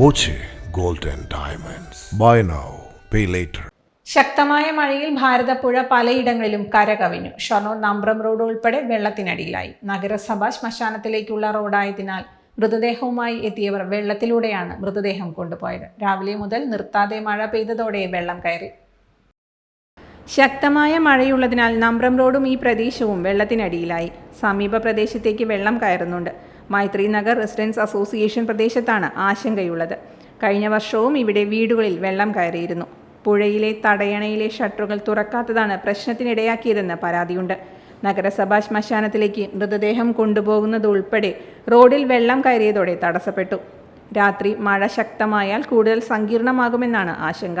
Boche gold diamonds. Buy now pay later. ശക്തമായ മഴയിൽ ഭാരതപ്പുഴ പലയിടങ്ങളിലും കരകവിഞ്ഞു. ഷൊർണൂർ നമ്പ്രം റോഡ് ഉൾപ്പെടെ വെള്ളത്തിനടിയിലായി. നഗരസഭ ശ്മശാനത്തിലേക്കുള്ള റോഡായതിനാൽ മൃതദേഹവുമായി എത്തിയവർ വെള്ളത്തിലൂടെയാണ് മൃതദേഹം കൊണ്ടുപോയത്. രാവിലെ മുതൽ നിർത്താതെ മഴ പെയ്തതോടെ വെള്ളം കയറി. ശക്തമായ മഴയുള്ളതിനാൽ നമ്പ്രം റോഡും ഈ പ്രദേശവും വെള്ളത്തിനടിയിലായി. സമീപ പ്രദേശത്തേക്ക് വെള്ളം കയറുന്നുണ്ട്. മൈത്രി നഗർ റെസിഡൻസ് അസോസിയേഷൻ പ്രദേശത്താണ് ആശങ്കയുള്ളത്. കഴിഞ്ഞ വർഷവും ഇവിടെ വീടുകളിൽ വെള്ളം കയറിയിരുന്നു. പുഴയിലെ തടയണയിലെ ഷട്ടറുകൾ തുറക്കാത്തതാണ് പ്രശ്നത്തിനിടയാക്കിയതെന്ന് പരാതിയുണ്ട്. നഗരസഭാ ശ്മശാനത്തിലേക്ക് മൃതദേഹം കൊണ്ടുപോകുന്നത് ഉൾപ്പെടെ റോഡിൽ വെള്ളം കയറിയതോടെ തടസ്സപ്പെട്ടു. രാത്രി മഴ ശക്തമായാൽ കൂടുതൽ സങ്കീർണമാകുമെന്നാണ് ആശങ്ക.